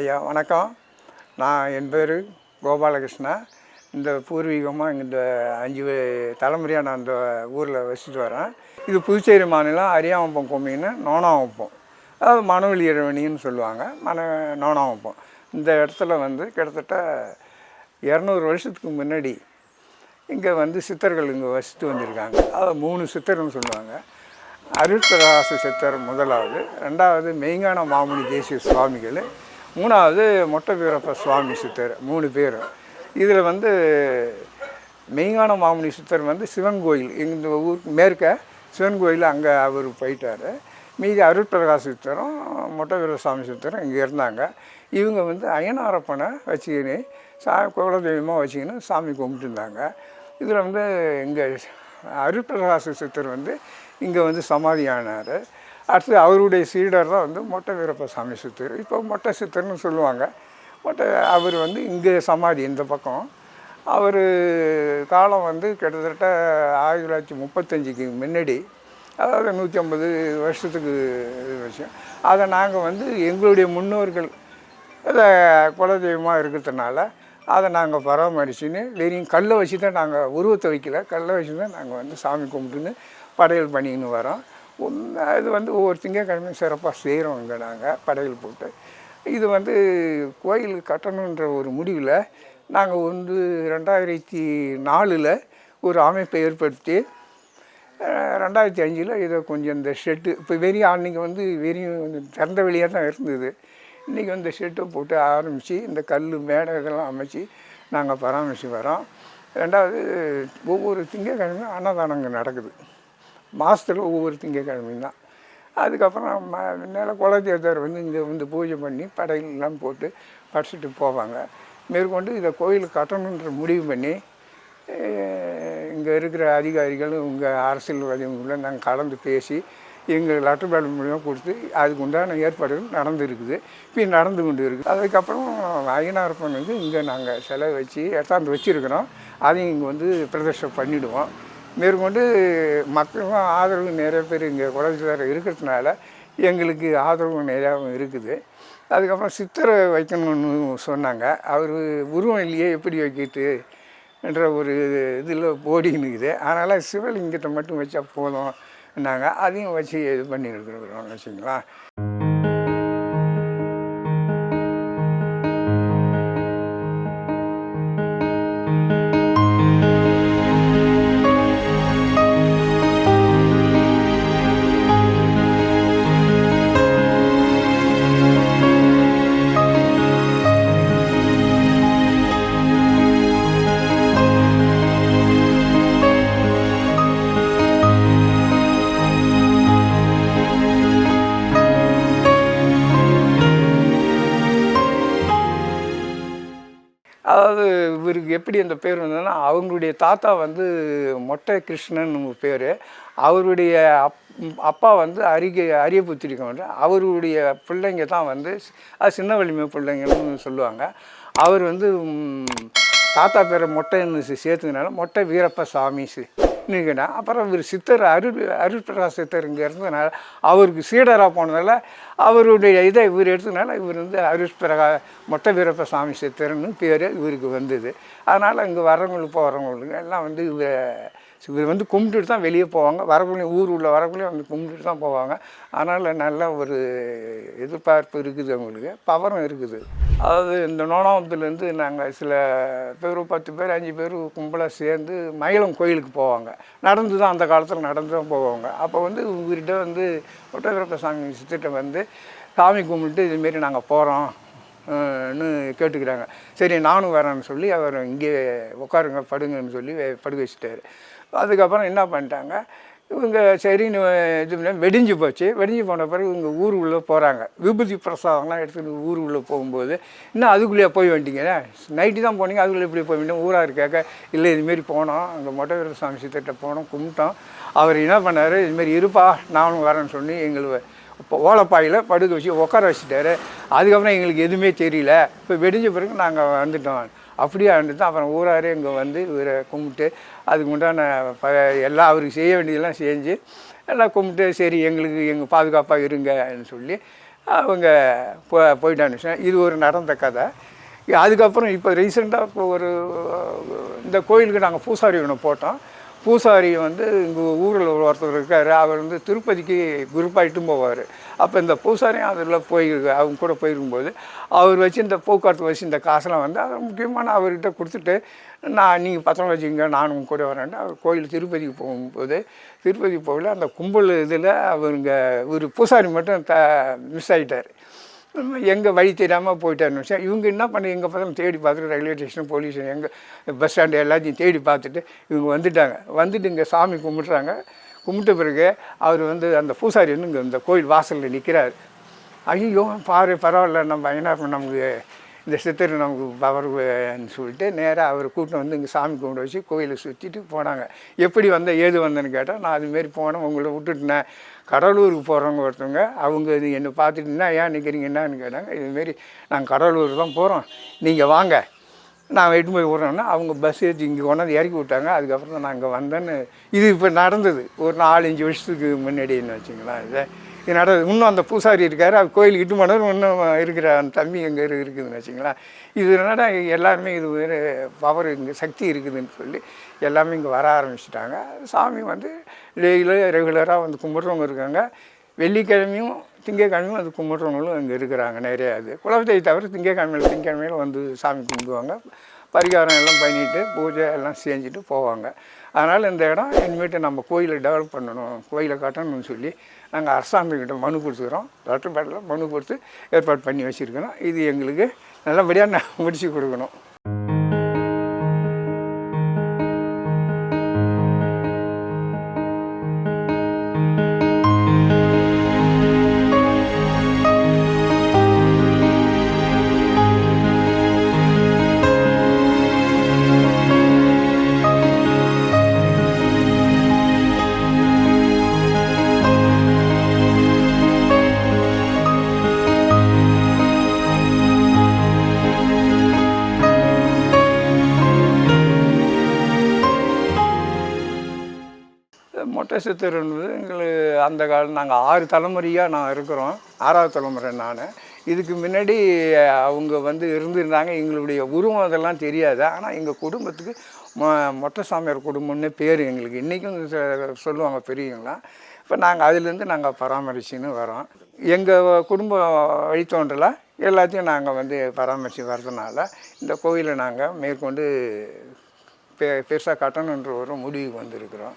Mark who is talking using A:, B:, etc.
A: ஐயா வணக்கம். நான் என் பேர் கோபாலகிருஷ்ணா. இந்த பூர்வீகமாக இந்த அஞ்சு தலைமுறையாக நான் இந்த ஊரில் வசித்து வரேன். இது புதுச்சேரி மாநிலம் அரியாவம்பம் கொம்மின்னு நோனாவம்பம் அதாவது மனவெளி இறைவனின்னு சொல்லுவாங்க. மன நோனாவம்பம் இந்த இடத்துல வந்து கிட்டத்தட்ட இரநூறு வருஷத்துக்கு முன்னாடி இங்கே வந்து சித்தர்கள் இங்கே வசித்து வந்திருக்காங்க. அதாவது மூணு சித்தர்னு சொல்லுவாங்க. அருட்பிரகாச சித்தர் முதலாவது. ரெண்டாவது மெய்ஞான மாமுனி தேசிய சுவாமிகள். மூணாவது மொட்டை வீரப்ப சுவாமி சித்தர் மூணு பேர். இதில் வந்து மெய்ஞான மாமுனி சித்தர் வந்து சிவன் கோயில். இந்த ஊர் மேற்க சிவன் கோயில் அங்கே அவர் போயிட்டார். மீதி அருட்பிரகாச சித்தரும் மொட்டை வீர சுவாமி சித்தரும் இங்கே இருந்தாங்க. இவங்க வந்து அயனாரப்பனை வச்சுக்கின்னு சா குலதெய்வமாக வச்சுக்கின்னு சாமி கும்பிட்டுருந்தாங்க. இதில் வந்து இங்கே அருட்பிரகாச சித்தர் வந்து இங்கே வந்து சமாதி ஆனார் அடுத்து அவருடைய சீடர் தான் வந்து மொட்டை வீரப்ப சாமி சித்தர். இப்போ மொட்டை சித்தர்னு சொல்லுவாங்க. மொட்டை அவர் வந்து இங்கே சமாதி இந்த பக்கம். அவர் காலம் வந்து கிட்டத்தட்ட ஆயிரத்தி தொள்ளாயிரத்தி முப்பத்தஞ்சுக்கு முன்னாடி அதாவது நூற்றி ஐம்பது வருஷத்துக்கு இது விஷயம். அதை நாங்கள் வந்து எங்களுடைய முன்னோர்கள் அதை குலதெய்வமாக இருக்கிறதுனால அதை நாங்கள் பராமரிச்சுன்னு வெறும் கல்லை வச்சு தான் நாங்கள் உருவத்தை வைக்கல. கல்லை வச்சு தான் நாங்கள் வந்து சாமி கும்பிட்டுன்னு படையல் பண்ணின்னு வரோம். ஒன்று இது வந்து ஒவ்வொரு திங்கக்கிழமையும் சிறப்பாக செய்கிறோம் இங்கே நாங்கள் படையல் போட்டு. இது வந்து கோயில் கட்டணுன்ற ஒரு முடிவில் நாங்கள் வந்து ரெண்டாயிரத்தி நாலில் ஒரு அமைப்பை ஏற்படுத்தி ரெண்டாயிரத்தி அஞ்சில் இதை கொஞ்சம் இந்த ஷெட்டு இப்போ வெறியும் அன்றைக்கி வந்து வெறியும் திறந்த வெளியாக தான் இருந்தது. இன்றைக்கி வந்து ஷெட்டை போட்டு ஆரம்பித்து இந்த கல் மேடை இதெல்லாம் அமைச்சு நாங்கள் பராமரித்து வரோம் ரெண்டாவது ஒவ்வொரு திங்கக்கிழமையும் அன்னதானங்கள் நடக்குது. மாதத்தில் ஒவ்வொரு திங்கக்கிழமையும் தான் அதுக்கப்புறம் ம மேலே குலதேவதார் வந்து இங்கே வந்து பூஜை பண்ணி படையிலெலாம் போட்டு படிச்சுட்டு போவாங்க. மேற்கொண்டு இதை கோயில் கட்டணுன்ற முடிவு பண்ணி இங்கே இருக்கிற அதிகாரிகளும் இங்கே அரசியல்வாதிகளும் நாங்கள் கலந்து பேசி எங்கள் லெட்டர் பேட் மூலியமாக கொடுத்து அதுக்கு உண்டான ஏற்பாடுகள் நடந்துருக்குது இப்போ நடந்து கொண்டு இருக்குது. அதுக்கப்புறம் ஐயனார் வந்து இங்கே நாங்கள் சிலை வச்சு எடுத்தாந்து வச்சுருக்கிறோம். அதையும் இங்கே வந்து பிரதர்ஷம் பண்ணிவிடுவோம் மேற்கொண்டு மக்களும் ஆதரவு நிறைய பேர் இங்கே குலதெய்வம் இருக்கிறதுனால எங்களுக்கு ஆதரவு நிறையாவும் இருக்குது. அதுக்கப்புறம் சித்தரை வைக்கணும்னு சொன்னாங்க. அவர் உருவம் இல்லையே எப்படி வைக்கிறது என்ற ஒரு இதில் ஓடினுக்குது இருக்குது. அதனால் சிவலிங்கத்தை மட்டும் வச்சா போதும் நாங்கள் அதையும் வச்சு இது பண்ணியிருக்கிறோம் வச்சுங்களா? அதாவது இவருக்கு எப்படி அந்த பேர் வந்ததுன்னா அவங்களுடைய தாத்தா வந்து மொட்டை கிருஷ்ணன் பேர். அவருடைய அப் அப்பா வந்து அரிய அரியபுத்திரிக்கம் அவருடைய பிள்ளைங்க தான் வந்து அது சின்ன வலிமை பிள்ளைங்கன்னு சொல்லுவாங்க. அவர் வந்து தாத்தா பேரை மொட்டைன்னு சேர்த்துனால மொட்டை வீரப்ப சாமி நிற்கினா அப்புறம் இவர் சித்தர் அருள் அருட்பிரகாஷ் சித்தர் இங்கே இருந்ததுனால அவருக்கு சீடராக போனதால அவருடைய இதை இவர் எடுத்ததுனால இவர் வந்து அருட்பிரகா மொட்டை வீரப்ப சாமி சித்தர்னு பேர் இவருக்கு வந்தது. அதனால் இங்கே வரவங்களுக்கு போகிறவங்களுக்கு எல்லாம் வந்து இவர் இவர் வந்து கும்பிட்டுட்டு தான் வெளியே போவாங்க. வரக்குள்ளே ஊர் உள்ள வரக்குள்ளே வந்து கும்பிட்டுட்டு தான் போவாங்க. அதனால் நல்ல ஒரு எதிர்பார்ப்பு இருக்குது அவங்களுக்கு. பவரும் இருக்குது. அதாவது இந்த நோனாவத்துலேருந்து நாங்கள் சில பேர் பத்து பேர் அஞ்சு பேர் கும்பலாக சேர்ந்து மயிலம் கோயிலுக்கு போவாங்க. நடந்து தான் அந்த காலத்தில் நடந்து தான் போவாங்க. அப்போ வந்து உங்ககிட்ட வந்து ஒட்டகிரப்ப சாமி சித்திட்ட வந்து சாமி கும்பிட்டு இதுமாரி நாங்கள் போகிறோம் ன்னு கேட்டுக்கிறாங்க. சரி நானும் வரேன்னு சொல்லி அவர் இங்கே உட்காருங்க படுங்கன்னு சொல்லி படுக்க வச்சுட்டாரு. அதுக்கப்புறம் என்ன பண்ணிட்டாங்க இவங்க சரின்னு இது வெடிஞ்சு போச்சு. வெடிஞ்சு போன பிறகு இவங்க ஊர் உள்ளே போகிறாங்க விபூதி பிரசாதம்லாம் எடுத்துகிட்டு ஊர் உள்ளே போகும்போது இன்னும் அதுக்குள்ளேயே போய் வந்துட்டீங்க நைட்டு தான் போனீங்க அதுக்குள்ளே இப்படி போய் வேண்டிய ஊராக இருக்காக்க இல்லை இதுமாரி போனோம். அங்கே மொட்டை வீர சாமி சித்திட்ட போனோம் கும்பிட்டோம். அவர் என்ன பண்ணார்? இதுமாரி இருப்பா நானும் வரேன்னு சொல்லி எங்களுக்கு இப்போ ஓலைப்பாயில் படுக்க வச்சு உட்கார வச்சுட்டாரு. அதுக்கப்புறம் எங்களுக்கு எதுவுமே தெரியல. இப்போ வெடிஞ்ச பிறகு நாங்கள் வந்துட்டோம். அப்படியே வந்துட்டு அப்புறம் ஊராரே இங்கே வந்து இவரை கும்பிட்டு அதுக்கு உண்டான ப எல்லாம் அவருக்கு செய்ய வேண்டியதெல்லாம் செஞ்சு எல்லாம் கும்பிட்டு சரி எங்களுக்கு எங்கள் பாதுகாப்பாக இருங்கன்னு சொல்லி அவங்க போ போயிட்டான்னு இது ஒரு நடந்த கதை. அதுக்கப்புறம் இப்போ ரீசெண்டாக இப்போ ஒரு இந்த கோயிலுக்கு நாங்கள் பூசாரி ஒன்று போட்டோம். பூசாரி வந்து இங்கே ஊரில் ஒருத்தர் இருக்கார். அவர் வந்து திருப்பதிக்கு குரூப்பாகிட்டும் போவார். அப்போ இந்த பூசாரியும் அதில் போயிருக்கு அவங்க கூட போயிருக்கும்போது அவர் வச்சு இந்த போக்குவரத்து வச்சு இந்த காசெல்லாம் வந்து அதை முக்கியமான அவர்கிட்ட கொடுத்துட்டு நான் நீங்கள் பத்திரம் வச்சுக்கோங்க நானும் உங்க கூட வரேன்ட்டு அவர் கோயில் திருப்பதிக்கு போகும்போது திருப்பதி போகல அந்த கும்பல் இதில் அவருங்க ஒரு பூசாரி மட்டும் த மிஸ் ஆகிட்டார் எங்கே வழி தெரியாமல் போயிட்டாருன்னு சார் இவங்க என்ன பண்ண எங்கே பார்த்தாலும் தேடி பார்த்துட்டு ரயில்வே ஸ்டேஷன் போலீஸ் எங்கே பஸ் ஸ்டாண்டு எல்லாத்தையும் தேடி பார்த்துட்டு இவங்க வந்துட்டாங்க. வந்துட்டு இங்கே சாமி கும்பிட்றாங்க. கும்பிட்ட பிறகு அவர் வந்து அந்த பூசாரி வந்து இங்கே இந்த கோயில் வாசலில் நிற்கிறார் ஐயோ பாரு பரவாயில்ல நம்ம என்ன நமக்கு இந்த சித்தர் நமக்கு பவர்னு சொல்லிட்டு நேராக அவர் கூட்டம் வந்து இங்கே சாமி கும்பிட வச்சு கோயிலை சுற்றிட்டு போனாங்க. எப்படி வந்த ஏது வந்தேன்னு கேட்டால் நான் அதுமாரி போனேன் உங்களை விட்டுட்டேன். கடலூருக்கு போகிறவங்க ஒருத்தவங்க அவங்க இது என்னை பார்த்துட்டு என்ன ஏன் நிற்கிறீங்க என்னன்னு கேட்டாங்க இதுமாரி நாங்கள் கடலூர் தான் போகிறோம் நீங்கள் வாங்க. நான் எட்டு போய் விட்றேன்னா அவங்க பஸ் ஏற்றி இங்கே கொண்டாந்து இறக்கி விட்டாங்க. அதுக்கப்புறம் தான் நான் இங்கே வந்தேன்னு. இது இப்போ நடந்தது. ஒரு நாலஞ்சு வருஷத்துக்கு முன்னாடின்னு வச்சுங்களேன் இதை. இது இன்னும் அந்த பூசாரி இருக்கார் அவர் கோயிலுக்கு இட்டு போனவர் இன்னும் இருக்கிற அந்த தம்பி எங்கே இருக்குதுன்னு வச்சுங்களேன். இது என்னடா எல்லாருமே இது ஒரு பவர் இங்கே சக்தி இருக்குதுன்னு சொல்லி எல்லாமே இங்கே வர ஆரம்பிச்சிட்டாங்க. சாமி வந்து டெய்லியும் ரெகுலராக வந்து கும்பிட்றவங்க இருக்காங்க. வெள்ளிக்கிழமையும் திங்கக்கிழமையும் அது கும்பிட்றவங்களும் இங்கே இருக்கிறாங்க நிறையா அது குலத்தை தவிர திங்கக்கிழமையில் திங்கக்கிழமையில் வந்து சாமி கும்பிடுவாங்க. பரிகாரம் எல்லாம் பண்ணிட்டு பூஜை எல்லாம் செஞ்சுட்டு போவாங்க. அதனால் இந்த இடம் இனிமேட்டு நம்ம கோயிலை டெவலப் பண்ணணும் கோயிலை கட்டணும்னு சொல்லி நாங்கள் அரசாங்கக்கிட்ட மனு கொடுத்துக்கிறோம். டாக்டர் பேட்டில் மனு கொடுத்து ஏற்பாடு பண்ணி வச்சுருக்கிறோம். இது எங்களுக்கு நல்லபடியாக நான் முடிச்சு கொடுக்கணும். சித்தர் என்பது எங்களுக்கு அந்த காலம் நாங்கள் ஆறு தலைமுறையாக நான் இருக்கிறோம். ஆறாவது தலைமுறை நான். இதுக்கு முன்னாடி அவங்க வந்து இருந்திருந்தாங்க. எங்களுடைய உருவம் அதெல்லாம் தெரியாது. ஆனால் எங்கள் குடும்பத்துக்கு மொ மொட்டை சாமியார் குடும்பம்னு பேர் எங்களுக்கு. இன்றைக்கும் சொல்லுவாங்க பெரியவங்களாம் இப்போ நாங்கள் அதுலேருந்து நாங்கள் பராமரிச்சுன்னு வரோம். எங்கள் குடும்ப வழித்தோன்றல எல்லாத்தையும் நாங்கள் வந்து பராமரித்து வர்றதுனால இந்த கோயிலை நாங்கள் மேற்கொண்டு பெ பெருசாக கட்டணுன்ற ஒரு முடிவுக்கு வந்திருக்கிறோம்.